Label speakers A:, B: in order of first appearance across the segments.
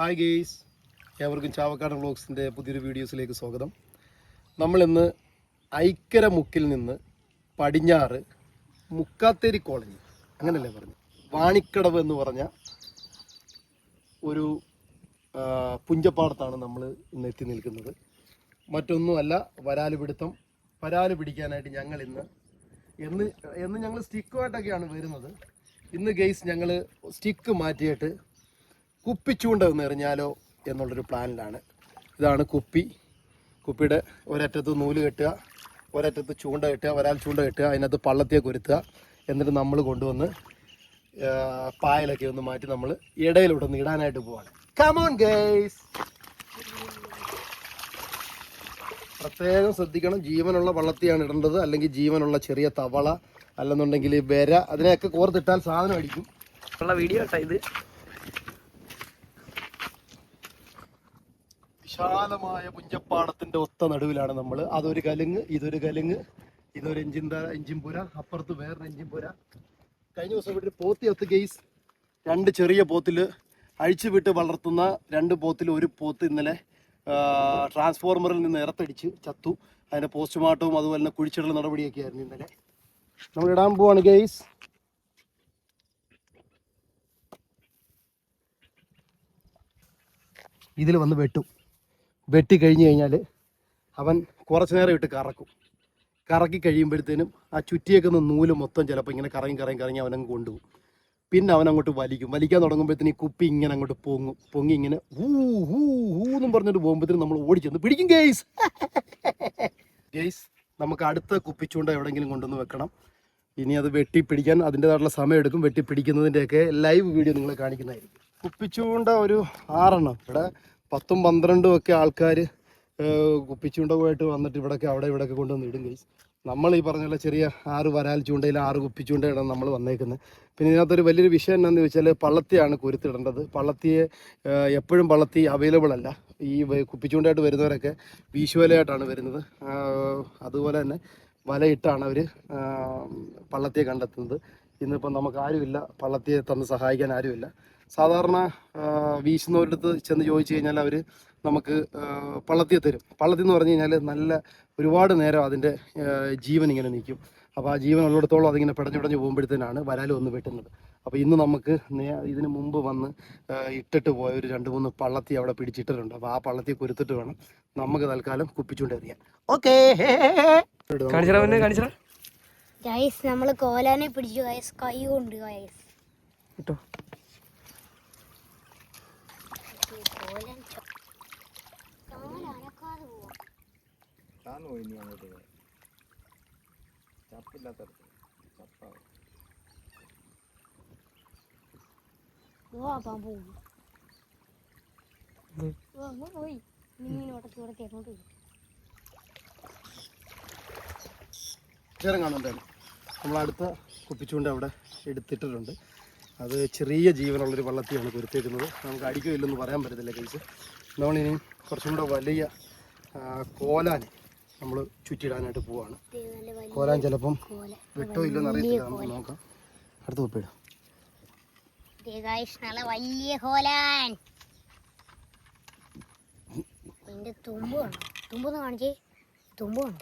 A: Hi guys. ഏവർക്കും ചാവക്കാട് വ്ളോഗ്സിന്റെ പുതിയൊരു വീഡിയോസിലേക്ക് സ്വാഗതം. നമ്മളിന്ന് ഐക്കര മുക്കിൽ നിന്ന് പടിഞ്ഞാറ് മുക്കാത്തേരി കോളനി അങ്ങനല്ലേ പറഞ്ഞു? വാണിക്കടവ് എന്ന് പറഞ്ഞ ഒരു പുഞ്ചപ്പാടത്താണ് നമ്മൾ ഇന്ന് എത്തി നിൽക്കുന്നത്. മറ്റൊന്നുമല്ല വരാൽ പിടുത്തം വരാൽ പിടിക്കാനായിട്ട് ഞങ്ങൾ ഇന്ന് എന്ന് എന്ന് ഞങ്ങൾ സ്റ്റിക്കുമായിട്ടൊക്കെയാണ് വരുന്നത്. ഇന്ന് ഗെയ്സ് ഞങ്ങൾ സ്റ്റിക്ക് മാറ്റിയിട്ട് കുപ്പിച്ചൂണ്ട ഒന്ന് എറിഞ്ഞാലോ എന്നുള്ളൊരു പ്ലാനിലാണ്. ഇതാണ് കുപ്പി. കുപ്പിയുടെ ഒരറ്റത്ത് നൂൽ കെട്ടുക ഒരറ്റത്ത് ചൂണ്ട കെട്ടുക ഒരാൾ ചൂണ്ട കെട്ടുക അതിനകത്ത് പള്ളത്തിയെ കൊരുത്തുക. എന്നിട്ട് നമ്മൾ കൊണ്ടുവന്ന് പായലൊക്കെ ഒന്ന് മാറ്റി നമ്മൾ ഇടയിലൂടെ ഒന്ന് ഇടാനായിട്ട് പോവാണ് കമോൺ ഗൈസ് പ്രത്യേകം ശ്രദ്ധിക്കണം. ജീവനുള്ള വള്ളത്തിയാണ് ഇടേണ്ടത്. അല്ലെങ്കിൽ ജീവനുള്ള ചെറിയ തവള അല്ലെന്നുണ്ടെങ്കിൽ വിര അതിനെയൊക്കെ കോർത്തിട്ടാൽ സാധനം അടിക്കും.
B: വീഡിയോ കേട്ടോ ഇത്.
A: വിശാലമായ പുഞ്ചപ്പാടത്തിന്റെ ഒത്ത നടുവിലാണ് നമ്മൾ അതൊരു കലുങ്ങ് ഇതൊരു കലുങ്ങ് ഇതൊരു എഞ്ചിൻ എഞ്ചിൻ പുര അപ്പുറത്ത് വേറൊരു എഞ്ചിൻ പുര. കഴിഞ്ഞ ദിവസം ഇവിടെ പോത്തി ഒത്ത് കേസ് രണ്ട് ചെറിയ പോത്തിൽ അഴിച്ചു വിട്ട് വളർത്തുന്ന രണ്ട് പോത്തിൽ ഒരു പോത്ത് ഇന്നലെ ട്രാൻസ്ഫോർമറിൽ നിന്ന് ഇറത്തടിച്ച് ചത്തു. അതിന്റെ പോസ്റ്റ്മോർട്ടവും അതുപോലെ തന്നെ കുഴിച്ചിടൽ നടപടിയൊക്കെ ആയിരുന്നു ഇന്നലെ. നമ്മൾ ഇടാൻ പോവാണ് ഗെയ്സ് ഇതിൽ വന്ന് വെട്ടും. വെട്ടി കഴിഞ്ഞ് കഴിഞ്ഞാൽ അവൻ കുറച്ച് നേരം ഇട്ട് കറക്കും. കറക്കി കഴിയുമ്പോഴത്തേനും ആ ചുറ്റിയേക്കുന്ന നൂൽ മൊത്തം ചിലപ്പോൾ ഇങ്ങനെ കറങ്ങി കറങ്ങി കറങ്ങി അവനങ്ങ് കൊണ്ടുപോകും. പിന്നെ അവൻ അങ്ങോട്ട് വലിക്കും. വലിക്കാൻ തുടങ്ങുമ്പോഴത്തേന് ഈ കുപ്പി ഇങ്ങനെ അങ്ങോട്ട് പൊങ്ങും. പൊങ്ങി ഇങ്ങനെ ഊ ഹൂ ഹൂ എന്നും പറഞ്ഞിട്ട് പോകുമ്പോഴത്തേനും നമ്മൾ ഓടിച്ചെന്ന് പിടിക്കും ഗെയ്സ് ഗെയ്സ് നമുക്ക് അടുത്ത കുപ്പിച്ചൂണ്ട എവിടെയെങ്കിലും കൊണ്ടുവന്ന് വെക്കണം. ഇനി അത് വെട്ടി പിടിക്കാൻ അതിന്റെതായിട്ടുള്ള സമയം എടുക്കും. വെട്ടി പിടിക്കുന്നതിന്റെയൊക്കെ ലൈവ് വീഡിയോ നിങ്ങളെ കാണിക്കുന്നതായിരിക്കും. കുപ്പിച്ചൂണ്ട ഒരു ആറെണ്ണം. ഇവിടെ പത്തും പന്ത്രണ്ടും ഒക്കെ ആൾക്കാർ കുപ്പിച്ചൂണ്ടവുമായിട്ട് വന്നിട്ട് ഇവിടെയൊക്കെ അവിടെ ഇവിടെയൊക്കെ കൊണ്ടുവന്ന് ഇടും ഗൈസ് നമ്മൾ ഈ പറഞ്ഞ ചെറിയ ആറ് വരാൽ ചൂണ്ടയിൽ ആറ് കുപ്പിച്ചൂണ്ടയാണ് നമ്മൾ വന്നേക്കുന്നത്. പിന്നെ ഇതിനകത്തൊരു വലിയൊരു വിഷയം എന്താണെന്ന് വെച്ചാൽ പള്ളത്തിയാണ് കുരുത്തിടേണ്ടത്. പള്ളത്തിയെ എപ്പോഴും പള്ളത്തി അവൈലബിൾ അല്ല. ഈ കുപ്പിച്ചൂണ്ടായിട്ട് വരുന്നവരൊക്കെ വീശുവലയായിട്ടാണ് വരുന്നത്. അതുപോലെ തന്നെ വലയിട്ടാണ് അവർ പള്ളത്തിയെ കണ്ടെത്തുന്നത്. ഇന്നിപ്പം നമുക്ക് ആരുമില്ല. പള്ളത്തിയെ തന്ന് സഹായിക്കാൻ ആരുമില്ല. സാധാരണ വീശുന്നവരടുത്ത് ചെന്ന് ചോദിച്ചു കഴിഞ്ഞാൽ അവർ നമുക്ക് ആ, പള്ളത്തിയെ തരും. പള്ളത്തി എന്ന് പറഞ്ഞു കഴിഞ്ഞാൽ നല്ല ഒരുപാട് നേരം അതിന്റെ ജീവൻ ഇങ്ങനെ നിൽക്കും. അപ്പോൾ ആ ജീവൻ ഉള്ളിടത്തോളം അതിങ്ങനെ പിടഞ്ഞു പിടഞ്ഞു പോകുമ്പോഴത്തേനാണ് വരാലും ഒന്ന് വെട്ടുന്നത്. അപ്പോൾ ഇന്ന് നമുക്ക് നേ- ഇതിന് മുമ്പ് വന്ന് ഇട്ടിട്ട് പോയ ഒരു രണ്ട് മൂന്ന് പള്ളത്തി അവിടെ പിടിച്ചിട്ടിട്ടുണ്ട്. അപ്പോൾ ആ പള്ളത്തി കുരുത്തിട്ട് വേണം നമുക്ക് തൽക്കാലം കുപ്പിച്ചുകൊണ്ട് എറിയാൻ ഓക്കേ
C: ഗൈസ് നമ്മൾ കോലാനെ പിടിച്ചു. ഗൈസ് കൈ കൊണ്ട് ഗൈസ്
B: കിട്ടോ
C: കോലൻ ചോ- കാൽ അനക്കാതെ പോവാ. ഓ, പാമ്പ് പോയി.
B: ഉം.
C: ഓ, അങ്ങ് പോയി നീ ഇങ്ങനെ ഉടക്കി ഉടക്കി അങ്ങോട്ട് പോയി
A: ചേരം കാണുന്നുണ്ടായിരുന്നു നമ്മൾ അടുത്ത കുപ്പിച്ചുകൊണ്ട് അവിടെ എടുത്തിട്ടിട്ടുണ്ട് അത് ചെറിയ ജീവനുള്ളൊരു വള്ളത്തിയാണ് കുരുത്തേക്കുന്നത് നമുക്ക് അടിക്കോ ഇല്ലെന്ന് പറയാൻ പറ്റത്തില്ല കേസ് നമ്മളിനി കുറച്ചും കൂടെ വലിയ കോലാന് നമ്മൾ ചുറ്റിയിടാനായിട്ട് പോവാണ്.
C: ഇത് നല്ല വലിയ
A: കോലാൻ ചിലപ്പം
C: കോല
A: വിട്ടോ ഇല്ലെന്ന് അറിയത്തില്ല. നമുക്ക് നോക്കാം. അടുത്ത കുപ്പിയിടാം
C: ദേ ഗൈസ് നല്ല വലിയ കോലാൻ. തുമ്പ് കാണോ. കാണിച്ചേ. തുമ്പ് കാണോ.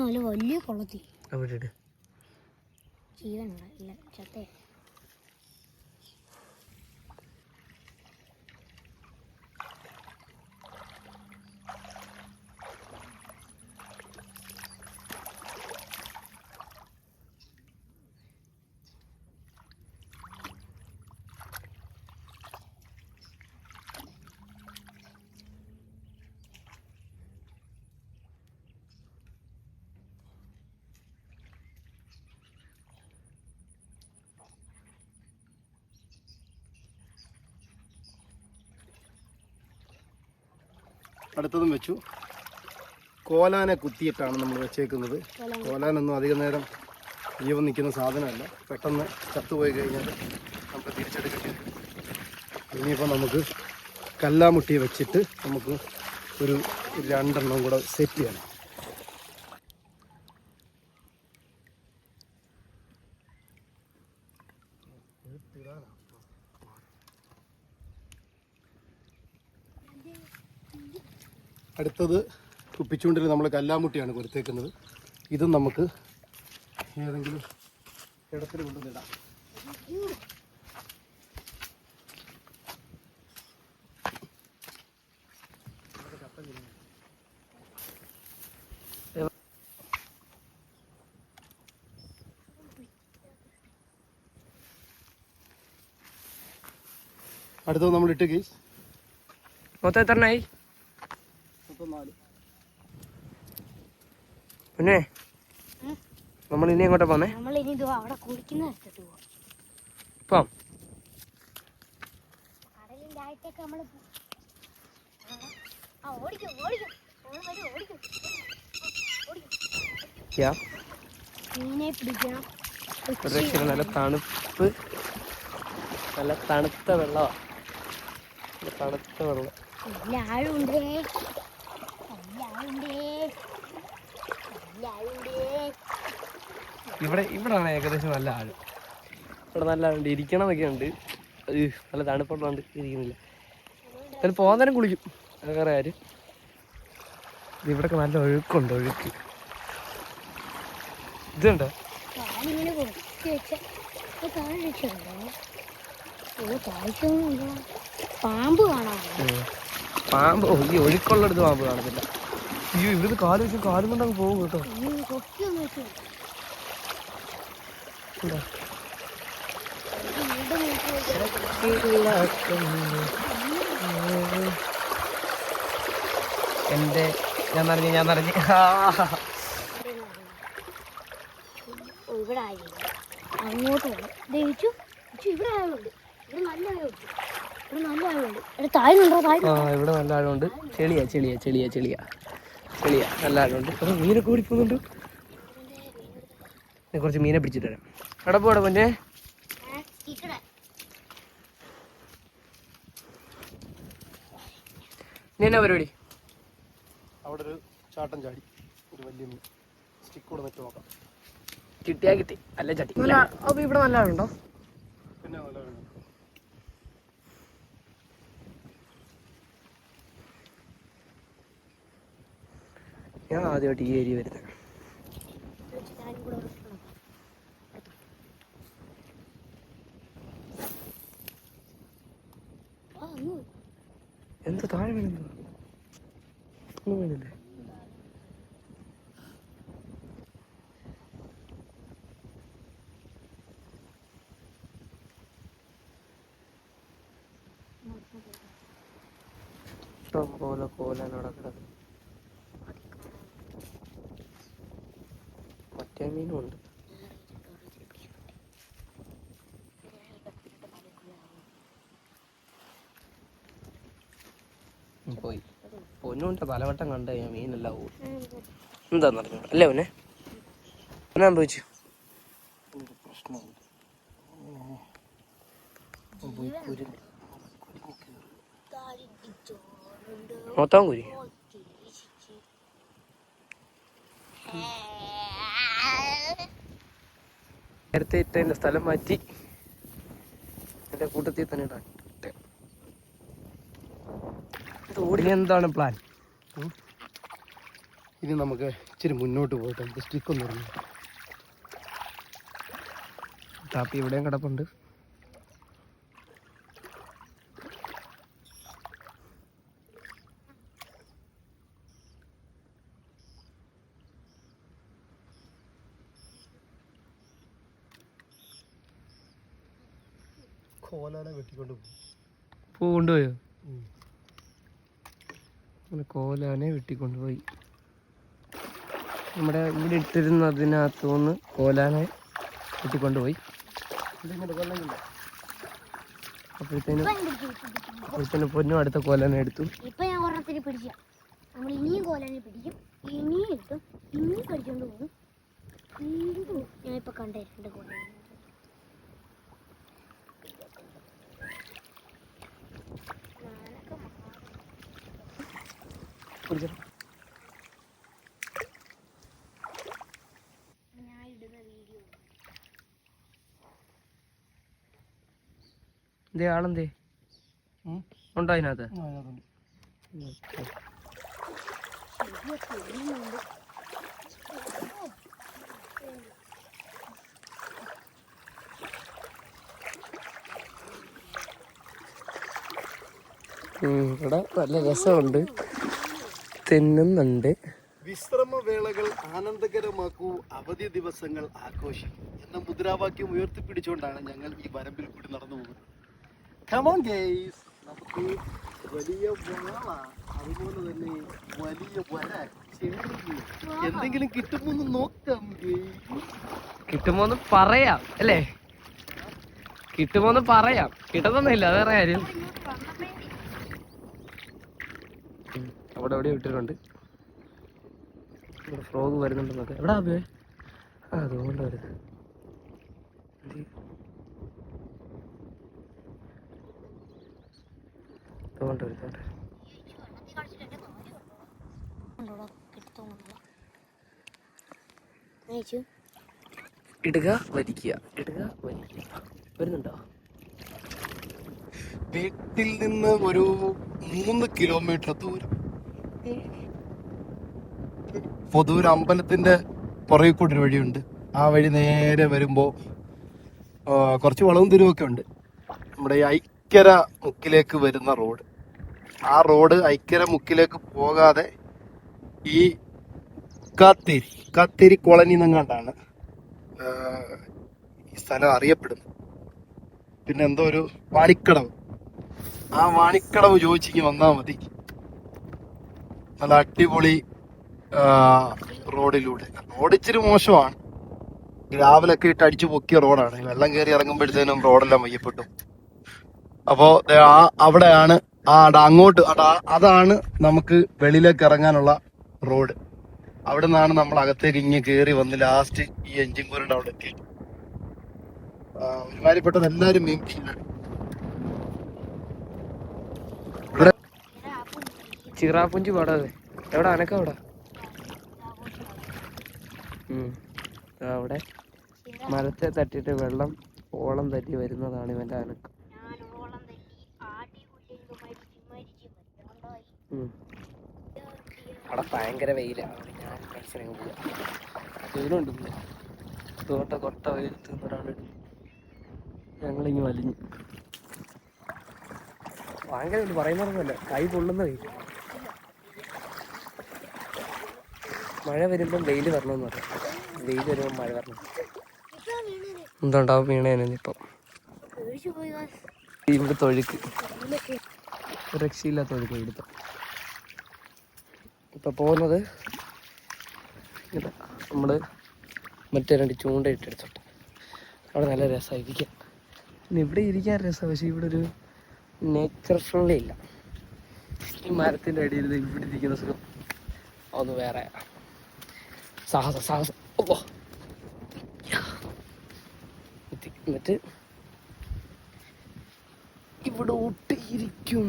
C: നല്ല വലിയ കൊള്ളത്തി.
B: അവിടെ ഇട്.
C: ജീവനുള്ള ഇല്ല ചത്തേ.
A: അടുത്തതും വെച്ചു. കോലാനെ കുത്തിയിട്ടാണ് നമ്മൾ വെച്ചേക്കുന്നത്. കോലാനൊന്നും അധിക നേരം ജീവൻ നിൽക്കുന്ന സാധനമല്ല. പെട്ടെന്ന് ചത്തുപോയി കഴിഞ്ഞാൽ നമുക്ക് തിരിച്ചെടുക്കേണ്ടി വരും. ഇനിയിപ്പോൾ നമുക്ക് കല്ലാമുട്ടി വെച്ചിട്ട് നമുക്ക് ഒരു രണ്ടെണ്ണം കൂടെ സെറ്റ് ചെയ്യണം അടുത്തത് കുപ്പിച്ചുണ്ടിൽ നമ്മൾ കല്ലാമുട്ടിയാണ് കൊടുത്തേക്കുന്നത്. ഇതും നമുക്ക് ഏതെങ്കിലും ഇടത്തിൽ കൊണ്ടുവന്നിടാം. അടുത്തത് നമ്മൾ ഇട്ട് കേസ്.
B: മൊത്തം എത്രണ്ണായി
A: മൊത്തം നാല്
B: പിന്നെ? നമ്മൾ ഇനി എങ്ങോട്ടാ പോന്നേ?
C: നമ്മൾ ഇനി അവിടെ കുളിക്കുന്ന സ്ഥലത്ത് പോവാം.
B: ഇപ്പം
C: കടലിന്റെ ആയിട്ടൊക്കെ നമ്മൾ ആ ഓടിക്കും ഓടിക്കും. ഓടി ഓടിക്കോ. ഓടിക്കും മീനെ പിടിക്കണം
B: ഒരു നല്ല തണുപ്പ്. നല്ല തണുത്ത വെള്ളമാണ് തണുത്ത വെള്ളം.
C: നല്ല ആഴുണ്ടേ നല്ല ആഴുണ്ടേ
B: ഇവിടെ ഇവിടാണ് ഏകദേശം നല്ല ആഴം. ഇവിടെ നല്ല ആഴുണ്ട് ഇരിക്കണമൊക്കെ ഉണ്ട്. അത് നല്ല തണുപ്പുള്ളതുകൊണ്ട് ഇരിക്കുന്നില്ല. അതിൽ പോകുന്നേരം കുളിക്കും. വേറെ ആര് ഇവിടൊക്കെ നല്ല ഒഴുക്കുണ്ട് ഒഴുക്ക്. ഇതുണ്ടോ?
C: പാമ്പ് കാണാമോ
B: പാമ്പ് ഈ ഒഴുക്കുള്ളടുത്ത് പാമ്പ് കാണത്തില്ല. അയ്യോ ഇവിടുന്ന് കാൽ വെച്ച് കാലും കൊണ്ട് അങ്ങ് പോകും കേട്ടോ. എന്റെ ഞാൻ നിറഞ്ഞു ഞാൻ നിറഞ്ഞു
C: അങ്ങോട്ട് നല്ല നല്ല ഇവിടെ
B: നല്ല ആഴമുണ്ട്. ചെളിയാ ചെളിയാ ചെളിയാ ചെളിയാ. ചെളിയാ നല്ല ആഴമുണ്ട് അപ്പൊ മീനൊക്കെ കൂടി പോകുന്നുണ്ട്. കുറച്ച് മീനെ പിടിച്ചിട്ട് വരാം. എവിടെ പോടെ പൊന്നെ. നീ എന്നാ പരിപാടി?
A: അവിടെ ഒരു ചാട്ടം ചാടി. ഒരു വലിയ മീൻ. സ്റ്റിക്ക് കൂടെ വെച്ച് നോക്കാം.
B: കിട്ടിയാ കിട്ടി. അല്ലേ ചട്ടി. അപ്പൊ ഇവിടെ നല്ല ആളുണ്ടോ?
A: പിന്നെ നല്ല ഒരു-
B: ഞാൻ ആദ്യമായിട്ട് ഈ ഏരിയ വരുന്നത്. എന്താ താഴെ വീണു ഒന്നും വീണില്ലേ? ഇഷ്ടം കോലാനോടെ കിടക്കും മറ്റേ മീനും ഉണ്ട് ഉം, പോയി പൊന്നുണ്ട് തലവട്ടം കണ്ടു കഴിഞ്ഞാൽ മീനെല്ലാം പോകും എന്താന്ന് അറിഞ്ഞു അല്ലേ പൊന്നെ എന്നാ സംഭവിച്ചു മൊത്തം കുരി. നേരത്തെ ഇട്ടതിന്റെ സ്ഥലം മാറ്റി. എന്റെ കൂട്ടത്തിൽ തന്നെ ഇടാൻ. എന്താണ് പ്ലാൻ
A: ഇനി നമുക്ക് ഇച്ചിരി മുന്നോട്ട് പോയിട്ട് നമുക്ക് സ്റ്റിക്ക് ഒന്ന് ഇറങ്ങി.
B: കാപ്പി ഇവിടെയും കിടപ്പുണ്ട്.
A: കോലാല വെട്ടിക്കൊണ്ട് പോകും
B: പൂ കൊണ്ടുപോയോ. അങ്ങനെ കോലാനെ വെട്ടിക്കൊണ്ടുപോയി. നമ്മുടെ ഇവിടെ ഇട്ടിരുന്നതിനകത്തു നിന്ന് കോലാനെ വെട്ടിക്കൊണ്ടുപോയി. അപ്പോഴത്തേനും അപ്പോഴത്തേനും പൊന്നും അടുത്ത കോലാനെ എടുത്തു.
C: ഇനിയും കോലാനെ പിടിക്കും. ഇനിയും കിട്ടും ഇനിയും പിടിച്ചോണ്ട് പോകും. ഞാൻ ഇപ്പൊ കണ്ടേ രണ്ട് കോലാനെ. ഞാൻ ഇടുന്ന വീഡിയോ
B: എന്തേ ആളെന്തേ. ഉണ്ടോ അതിനകത്ത്? ഇവിടെ നല്ല രസമുണ്ട്. തിന്നുന്നുണ്ട്.
A: വിശ്രമവേളകൾ ആനന്ദകരമാക്കൂ അവധി ദിവസങ്ങൾ ആഘോഷിക്കും എന്ന മുദ്രാവാക്യം ഉയർത്തിപ്പിടിച്ചുകൊണ്ടാണ് ഞങ്ങൾ ഈ വരമ്പിൽ കൂടി നടന്നു പോകുന്നത്. കമോൺ ഗേസ് നമുക്ക് വലിയ വാള. അതുപോലെ തന്നെ വലിയ വര എന്തെങ്കിലും കിട്ടുമോ എന്ന് നോക്കാം
B: കിട്ടുമോന്ന് പറയാം അല്ലേ? കിട്ടുമോന്ന് പറയാം. കിട്ടുന്നൊന്നുമില്ല അത് വേറെ കാര്യം. അവിടെ എവിടെ ഇട്ടിട്ടുണ്ട്. ഫ്രോഗ് വരുന്നുണ്ടെന്നൊക്കെ. എവിടെ ആബേ ആ അതുകൊണ്ട് വരുന്നത്
C: ഉണ്ടോടാ കിട്ടത്തോന്നില്ല അയച്ചു
B: ഇടുക വലിക്കുക. ഇടുക വലിക്കുക. വരുന്നുണ്ടോ?
A: വീട്ടിൽ നിന്ന് ഒരു മൂന്ന് കിലോമീറ്റർ ദൂരം. പൊതുവൊരു അമ്പലത്തിന്റെ പുറകെ കൂടി ഒരു വഴിയുണ്ട്. ആ വഴി നേരെ വരുമ്പോ കുറച്ച് വളവും തിരുവൊക്കെ ഉണ്ട്. നമ്മുടെ ഈ ഐക്കര മുക്കിലേക്ക് വരുന്ന റോഡ്. ആ റോഡ് ഐക്കര മുക്കിലേക്ക് പോകാതെ ഈ കാത്തേരി കാത്തേരി കോളനി എന്നങ്ങാണ്ടാണ് ഈ സ്ഥലം അറിയപ്പെടുന്നത്. പിന്നെ എന്തോ ഒരു വാണിക്കടവ്. ആ വാണിക്കടവ് ചോദിച്ചിങ്ങി വന്നാൽ മതി. നല്ല അടിപൊളി റോഡിലൂടെ. റോഡ് ഇച്ചിരി മോശമാണ്. ഗ്രാവലൊക്കെ ഇട്ട് അടിച്ചു പൊക്കിയ റോഡാണ്. വെള്ളം കയറി ഇറങ്ങുമ്പോഴത്തേനും റോഡെല്ലാം വയ്യപ്പെട്ടു അപ്പോ ആ അവിടെയാണ് ആ അങ്ങോട്ട് അതാണ് നമുക്ക് വെളിയിലേക്ക് ഇറങ്ങാനുള്ള റോഡ്. അവിടെ നിന്നാണ് നമ്മൾ അകത്തേക്ക് ഇങ്ങ് കയറി വന്ന് ലാസ്റ്റ് ഈ എഞ്ചിൻ കോറിന്റെ അവിടെ എത്തി ഒരുമാതിരിപ്പെട്ടത് എല്ലാവരും മീൻ പിടിച്ചിട്ടുണ്ട്
B: ചിറാപ്പുഞ്ചി എവിടെ? അനക്കം എവിടെ? അനക്ക അവിടെ അവിടെ മരത്തെ തട്ടിയിട്ട് വെള്ളം ഓളം തട്ടി വരുന്നതാണ് ഇവന്റെ അനക്കം. അവിടെ ഭയങ്കര വെയിലാണ് ഞാൻ. തോട്ട കൊട്ട വെയിലത്ത് ഞങ്ങളിങ്ങ് വലിഞ്ഞു. ഭയങ്കര വെയിൽ പറയുന്നതൊന്നുമല്ല. കൈ പൊള്ളുന്ന വെയിൽ മഴ വരുമ്പം വെയിൽ വരണമെന്ന് പറയാം. വെയിൽ വരുമ്പം മഴ വരണം. എന്തുണ്ടാവും വീണേനെ ഇപ്പം
C: ഒഴിച്ചു പോയി
B: ഇവിടെ തൊഴുക്ക്. രക്ഷയില്ലാത്ത തൊഴുക്ക് ഇവിടുത്തെ ഇപ്പൊ പോകുന്നത് ഇതാ നമ്മൾ മറ്റേ രണ്ട് ചൂണ്ട ഇട്ടെടുത്തോട്ടെ അവിടെ നല്ല രസമായിരിക്കാം. പിന്നെ ഇവിടെ ഇരിക്കാൻ രസമാണ് പക്ഷെ ഇവിടെ ഒരു നേച്ചർ ഫ്രണ്ട്ലി ഇല്ല. ഈ മരത്തിന്റെ അടിയിൽ ഇവിടെ ഇരിക്കുന്ന സുഖം. ഒന്ന് വേറെ. സാഹസം സാഹസം. ഓ. എന്നിട്ട് ഇവിടെ ഒട്ടിയിരിക്കും.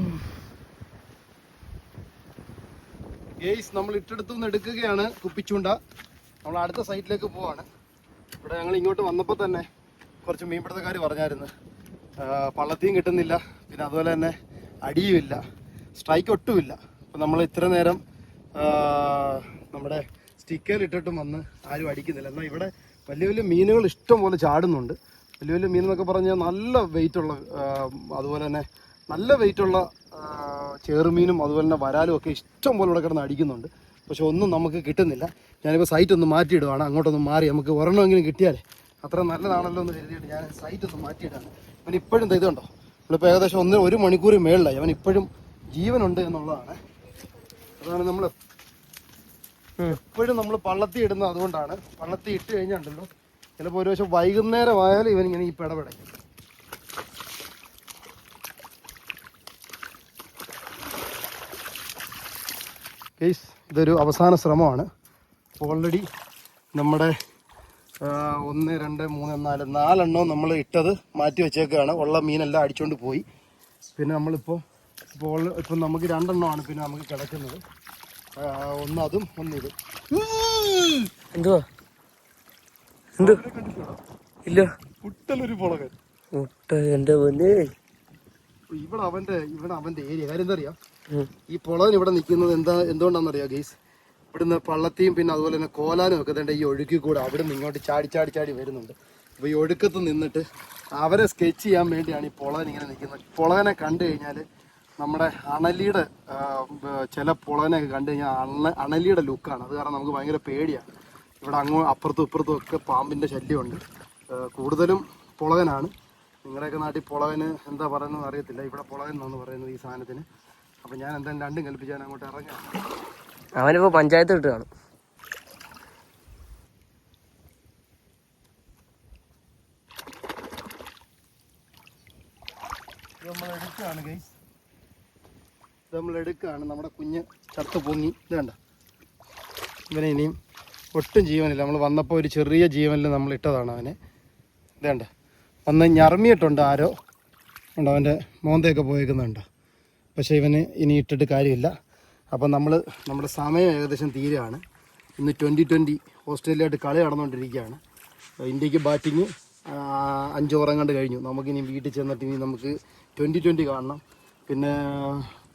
A: ഗേസ് നമ്മൾ ഇട്ടെടുത്തു നിന്ന് എടുക്കുകയാണ് കുപ്പിച്ചൂണ്ട. നമ്മൾ അടുത്ത സൈറ്റിലേക്ക് പോവാണ്. ഇവിടെ ഞങ്ങൾ ഇങ്ങോട്ട് വന്നപ്പോൾ തന്നെ കുറച്ച് മീൻപിടുത്തക്കാർ പറഞ്ഞായിരുന്നു. പള്ളത്തിയും കിട്ടുന്നില്ല. പിന്നെ അതുപോലെ തന്നെ അടിയുമില്ല. സ്ട്രൈക്ക് ഒട്ടുമില്ല. അപ്പം നമ്മൾ ഇത്ര നേരം നമ്മുടെ സ്റ്റിക്കയിൽ ഇട്ടിട്ടും വന്ന് ആരും അടിക്കുന്നില്ല. എന്നാൽ ഇവിടെ വലിയ വലിയ മീനുകൾ ഇഷ്ടം പോലെ ചാടുന്നുണ്ട്. വലിയ വലിയ മീൻ എന്നൊക്കെ പറഞ്ഞാൽ നല്ല വെയിറ്റുള്ള അതുപോലെ തന്നെ നല്ല വെയിറ്റുള്ള ചെറുമീനും അതുപോലെ തന്നെ വരാലും ഒക്കെ ഇഷ്ടം പോലെ ഇവിടെ കിടന്ന് അടിക്കുന്നുണ്ട്. പക്ഷെ ഒന്നും നമുക്ക് കിട്ടുന്നില്ല. ഞാനിപ്പോൾ സൈറ്റ് ഒന്ന് മാറ്റിയിടുവാണ്. അങ്ങോട്ടൊന്ന് മാറി നമുക്ക് ഒരെണ്ണമെങ്കിലും കിട്ടിയാലേ. അത്ര നല്ലതാണല്ലോ എന്ന് കരുതിയിട്ട് ഞാൻ സൈറ്റ് ഒന്ന് മാറ്റിയിട്ടാണ് അവൻ ഇപ്പോഴും ഇതുണ്ടോ നമ്മളിപ്പോൾ ഏകദേശം ഒന്ന് ഒരു മണിക്കൂർ മേളിലായി. അവൻ ഇപ്പോഴും ജീവനുണ്ട് എന്നുള്ളതാണ്. അതാണ് നമ്മൾ എപ്പോഴും നമ്മൾ പള്ളത്തി ഇടുന്നത് അതുകൊണ്ടാണ്. പള്ളത്തി ഇട്ട് കഴിഞ്ഞാണ്ടല്ലോ ചിലപ്പോൾ ഒരു പക്ഷെ വൈകുന്നേരം ഇവൻ ഇങ്ങനെ ഈ പിടപെടയ്ക്കും. കേസ് ഇതൊരു അവസാന ശ്രമമാണ്. ഓൾറെഡി നമ്മുടെ ഒന്ന് രണ്ട് മൂന്ന് നാല് നാലെണ്ണം നമ്മൾ ഇട്ടത് മാറ്റി വെച്ചേക്കാണ്. ഉള്ള മീനെല്ലാം അടിച്ചുകൊണ്ട് പോയി. പിന്നെ നമ്മളിപ്പോൾ ഇപ്പോൾ ഇപ്പം നമുക്ക് രണ്ടെണ്ണമാണ് പിന്നെ നമുക്ക് കിടക്കുന്നത്. ഒന്ന് അതും ഒന്ന് ഇതും.
B: എന്തുവാ? എന്തു? ഇല്ല.
A: കുട്ടലൊരു പുളകൻ.
B: മുട്ട എന്റെ പൊന്നെ
A: ഇവിടെ അവന്റെ ഇവിടെ അവന്റെ ഏരിയ കാര്യം എന്താ അറിയാം. ഈ പുളകൻ ഇവിടെ നിൽക്കുന്നത് എന്താ എന്തുകൊണ്ടാണെന്നറിയാം ഗെയ്സ് ഇവിടുന്ന് പള്ളത്തിയും പിന്നെ അതുപോലെ തന്നെ കോലാനും ഒക്കെ തന്നെ ഈ ഒഴുക്കി കൂടെ അവിടെ നിന്ന് ഇങ്ങോട്ട് ചാടി ചാടി ചാടി വരുന്നുണ്ട്. അപ്പോൾ ഈ ഒഴുക്കത്ത് നിന്നിട്ട് അവരെ സ്കെച്ച് ചെയ്യാൻ വേണ്ടിയാണ് ഈ പുളകൻ ഇങ്ങനെ നിൽക്കുന്നത്. പുളകനെ കണ്ടു കഴിഞ്ഞാൽ നമ്മുടെ അണലിയുടെ ചില പുളനൊക്കെ കണ്ടു കഴിഞ്ഞാൽ അണ അണലിയുടെ ലുക്കാണ് അത് കാരണം നമുക്ക് ഭയങ്കര പേടിയാണ് ഇവിടെ അങ്ങോ അപ്പുറത്തും ഇപ്പുറത്തും ഒക്കെ പാമ്പിന്റെ ശല്യമുണ്ട്. കൂടുതലും പുളകനാണ്. നിങ്ങളുടെയൊക്കെ നാട്ടിൽ പുളകന് എന്താ പറയുന്നത് അറിയത്തില്ല. ഇവിടെ പുളകൻ എന്നാണ് പറയുന്നത് ഈ സാധനത്തിന്. അപ്പം ഞാൻ എന്തായാലും രണ്ടും കൽപ്പിച്ചാൽ അങ്ങോട്ട് ഇറങ്ങാം.
B: അവനിപ്പോൾ പഞ്ചായത്ത് ഇട്ട് കാണും.
A: നമ്മൾ എടുക്കുകയാണ് ഗൈസ് ഇത് നമ്മൾ എടുക്കുകയാണ് നമ്മുടെ കുഞ്ഞ് ചത്തു പൊങ്ങി ഇത് കണ്ട? ഇവനെ ഇനിയും ഒട്ടും ജീവനില്ല. നമ്മൾ വന്നപ്പോൾ ഒരു ചെറിയ ജീവനിൽ നമ്മൾ ഇട്ടതാണ് അവനെ. ഇത് കണ്ട? വന്ന് ഞറമിയിട്ടുണ്ട് ആരോ. ഉണ്ട് അവന്റെ മോന്തയൊക്കെ പോയേക്കുന്നുണ്ട്. പക്ഷേ ഇവന് ഇനി ഇട്ടിട്ട് കാര്യമില്ല. അപ്പം നമ്മൾ നമ്മുടെ സമയം ഏകദേശം തീരുകയാണ് ഇന്ന് ട്വന്റി ട്വന്റി ഓസ്ട്രേലിയയായിട്ട് കളി നടന്നുകൊണ്ടിരിക്കുകയാണ്. ഇന്ത്യയ്ക്ക് ബാറ്റിങ് അഞ്ച് കണ്ട് കഴിഞ്ഞു. നമുക്കിനി വീട്ടിൽ ചെന്നിട്ട് ഇനി നമുക്ക് ട്വന്റി ട്വന്റി കാണണം. പിന്നെ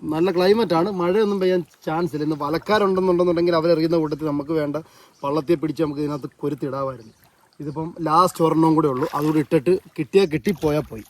A: നല്ല ക്ലൈമറ്റാണ്. മഴയൊന്നും പെയ്യാൻ ചാൻസ് ഇല്ല ഇന്ന് വലക്കാരുണ്ടെന്നുണ്ടെന്നുണ്ടെങ്കിൽ അവരെറിയുന്ന കൂട്ടത്തിൽ നമുക്ക് വേണ്ട വള്ളത്തെ പിടിച്ച് നമുക്ക് ഇതിനകത്ത് കൊരുത്തിടാമായിരുന്നു. ഇതിപ്പം ലാസ്റ്റ് ഒരെണ്ണം കൂടെ ഉള്ളൂ. അതുകൂടി ഇട്ടിട്ട് കിട്ടിയാൽ കിട്ടിപ്പോയാൽ പോയി.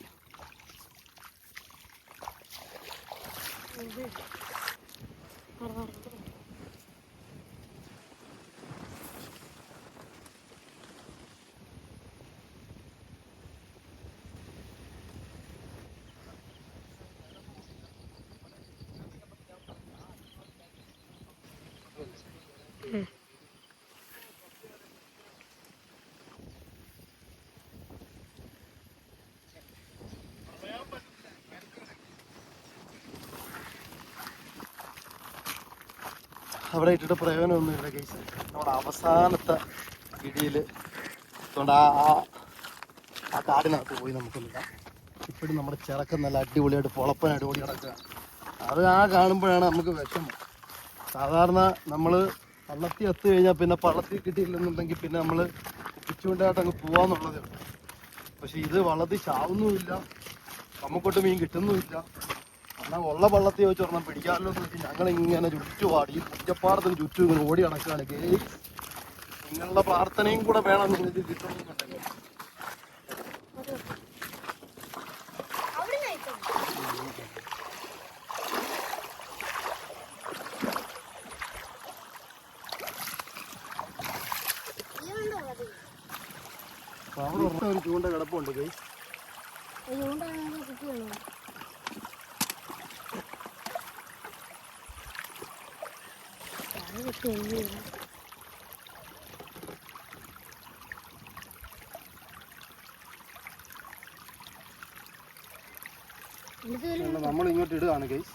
A: അവിടെ ഇട്ടിട്ട് പ്രയോജനമൊന്നും ഇല്ല കേസ് നമ്മുടെ അവസാനത്തെ ഇടിയിൽ അതുകൊണ്ട് ആ ആ- ആ കാടിനകത്ത് പോയി നമുക്കൊന്നില്ല ഇപ്പോഴും നമ്മുടെ ചിറക്കം നല്ല അടിപൊളിയായിട്ട് പൊളപ്പനായിട്ട് ഓടി കിടക്കുക അത് ആ കാണുമ്പോഴാണ് നമുക്ക് വിഷമം. സാധാരണ നമ്മൾ പള്ളത്തി എത്തു കഴിഞ്ഞാൽ പിന്നെ പള്ളത്തി കിട്ടിയില്ലെന്നുണ്ടെങ്കിൽ പിന്നെ നമ്മൾ കുപ്പിച്ചുകൊണ്ടായിട്ട് അങ്ങ് പോവാന്നുള്ളതേ ഉള്ളൂ. പക്ഷെ ഇത് വള്ളത്തിൽ ചാവുന്നുമില്ല. നമുക്കൊട്ട് മീൻ കിട്ടുന്നുമില്ല. എന്നാൽ ഉള്ള വള്ളത്തിൽ വെച്ച് ഒരെണ്ണം പിടിക്കാമല്ലോ ഞങ്ങൾ ഇങ്ങനെ ചുറ്റുപാടി പാടി കുറ്റപ്പാടത്തിന് ചുറ്റും ഇങ്ങനെ ഓടി നടക്കുകയാണ്. ഗേയ് നിങ്ങളുടെ പ്രാർത്ഥനയും കൂടെ വേണം നിങ്ങൾക്ക് കിട്ടണമെന്നുണ്ടെങ്കിൽ
C: അവിടെ നയിക്കണം ഇതുണ്ടോ അത്
A: അപ്പൊ അവിടെ ഒരെണ്ണം ഒരു ചൂണ്ട കിടപ്പുണ്ട് ഗൈ
C: അതുകൊണ്ടാണ് കിട്ടുകയുള്ളൂ അത് കിട്ടുകയുള്ളൂ എന്നിട്ട് ഒരു
A: നമ്മൾ ഇങ്ങോട്ട് ഇടുകയാണ് ഗൈസ്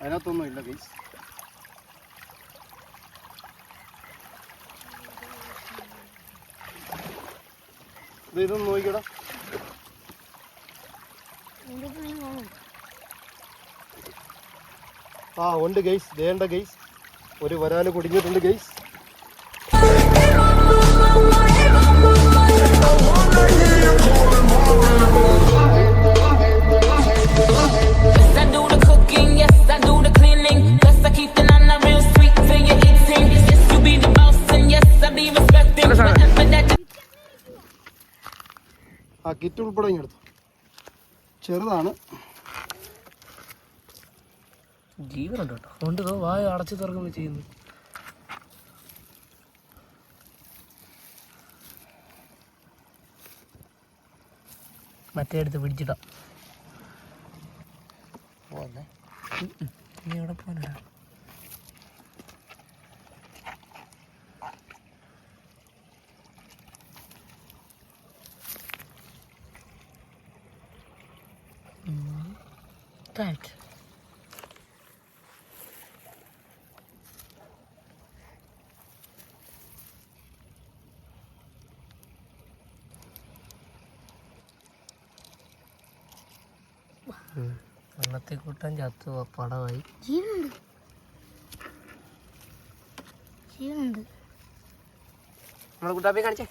A: അതിനകത്തൊന്നും ഇല്ല ഗൈസ് ഇത് ഇതൊന്ന് നോക്കിക്കടാ ആ ഉണ്ട് ഗൈസ് വേണ്ട ഗൈസ് ഒരു വരാൽ കുടുങ്ങിയിട്ടുണ്ട് ഗൈസ് കിറ്റ് ഉൾപ്പെടെ ഇങ്ങെടുത്തു ചെറുതാണ്.
B: ജീവനുണ്ട് കേട്ടോ വായ അടച്ചു തുറക്കുന്നു ചെയ്യുന്നു? മറ്റേ അടുത്ത് പിടിച്ചിട്ടാ
A: പോലെ
B: നീ എവിടെ പോകാനാ? That. വെള്ളത്തിൽ കൂട്ടാൻ ചത്തു പടമായി
C: ജീവനുണ്ട്. ജീവനുണ്ട്.
B: നമ്മളെ കൂട്ടാപ്പി കാണിച്ചേ.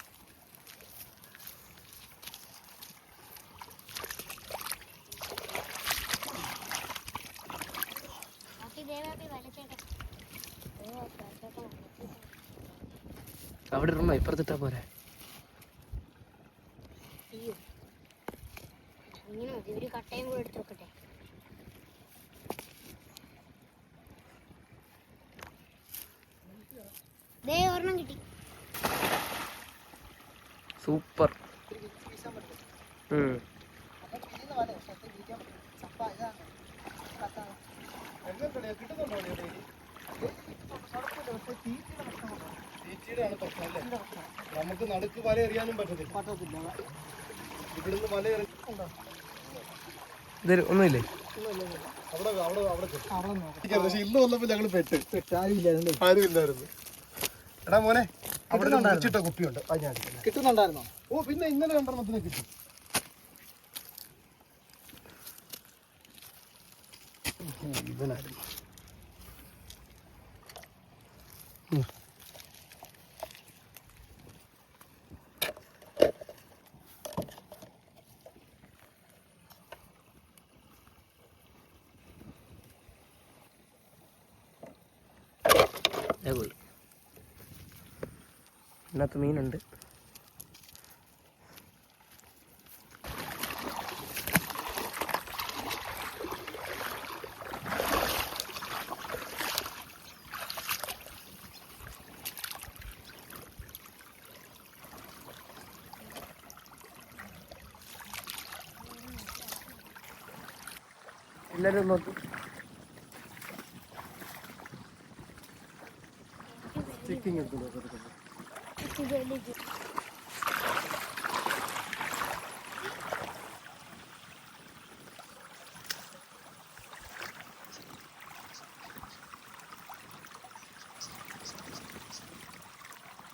B: ഇപ്പുറത്തിട്ടാ പോരെ.
C: അയ്യോ. ഇങ്ങനെ മതി. ഒരു കട്ടയും കൂടെ എടുത്ത് വെക്കട്ടെ. ഒരെണ്ണം കിട്ടി.
B: സൂപ്പർ.
A: നമുക്ക് നടുക്ക് വല എറിയാനും പറ്റത്തില്ല. പറ്റത്തില്ല ഇവിടുന്ന് വല എറി
B: ഇതൊരു ഒന്നുമില്ലേ?
A: അവിടെ അവിടെ അവിടെ കിട്ടും. പക്ഷെ ഇന്ന് വന്നപ്പോ ഞങ്ങൾ പെട്ട്. ആരും ഇല്ലായിരുന്നു എടാ മോനെ അവിടെ മുറിച്ചിട്ട കുപ്പിയുണ്ട്. അത് ഞാൻ
D: കിട്ടുന്നുണ്ടായിരുന്നോ?
A: ഓ പിന്നെ ഇന്നലെ രണ്ടെണ്ണത്തിന് കിട്ടി. ഇവനായിരുന്നു.
B: പോയി ഇതിനകത്ത് മീനുണ്ട്. എല്ലാവരും നോക്കി.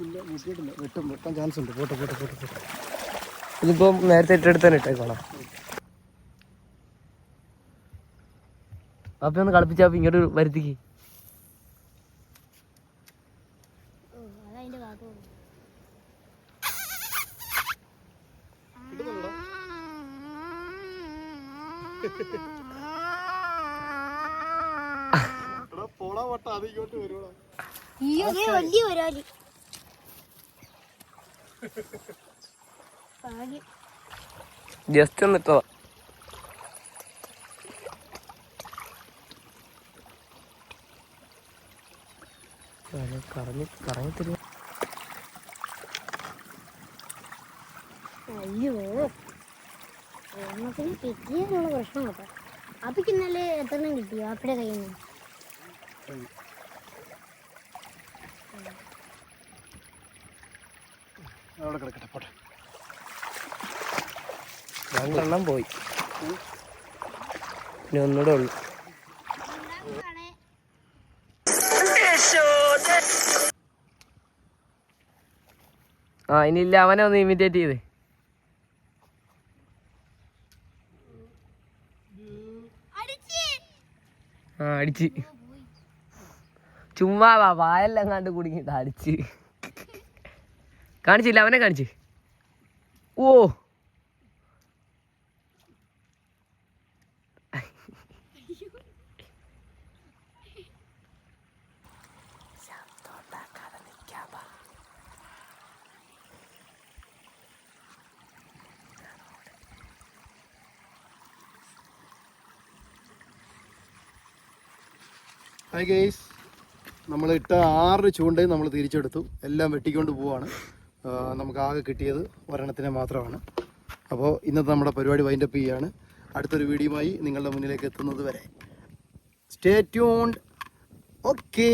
A: വെട്ടാൻ ചാൻസ് ഉണ്ട്. പോട്ടെ പോട്ടെ പോട്ടെ
B: ഇതിപ്പോ നേരത്തെ ഇട്ടെടുത്ത് തന്നെ ഇട്ടേക്കോളാം. അപ്പൊ ഒന്ന് കളിപ്പിച്ചാ ഇങ്ങോട്ട് വരുത്തിക്ക്
C: ഓ അതതിന്റെ ഭാഗം
A: എടാ പോടാ വട്ട അത് ഇങ്ങോട്ട് വരുവാ
C: അയ്യോ ദേ വലിയ ഒരാളി ഭാഗ്യം
B: ജസ്റ്റ് ഒന്ന് ഇട്ടതാ കറങ്ങി കറങ്ങി തരും
C: അയ്യോ. ഓണത്തിന് കിട്ടിയെന്നുള്ള പ്രശ്നം കേട്ടോ. അപ്പിക്ക് ഇന്നലെ എത്രണ്ണം കിട്ടിയോ? അപ്പഴേ കയ്യിൽ നിന്ന്
A: അവിടെ കിടക്കട്ടെ പോട്ടെ
B: രണ്ടെണ്ണം പോയി. ഇനി ഒന്നുകൂടെ ഉള്ളു. ആ ഇനിയില്ല അവനെ ഒന്ന് ഇമിറ്റേറ്റ് ചെയ്ത്. ആ അടിച്ച്. ചുമ്മാ വാ വായെല്ലാം കണ്ട് കുടുങ്ങിട്ട് അടിച്ച്. കാണിച്ചില്ല അവനെ കാണിച്ച്. ഓ.
A: ഹായ് ഗെയ്സ് നമ്മൾ ഇട്ട ആറ് ചൂണ്ടയും നമ്മൾ തിരിച്ചെടുത്തു. എല്ലാം വെട്ടിക്കൊണ്ട് പോവാണ്. നമുക്ക് ആകെ കിട്ടിയത് ഒരെണ്ണത്തിനെ മാത്രമാണ്. അപ്പോൾ ഇന്നത്തെ നമ്മുടെ പരിപാടി വൈൻഡ് അപ്പ് ചെയ്യുകയാണ് അടുത്തൊരു വീഡിയോയുമായി നിങ്ങളുടെ മുന്നിലേക്ക് എത്തുന്നത് വരെ. Stay tuned okay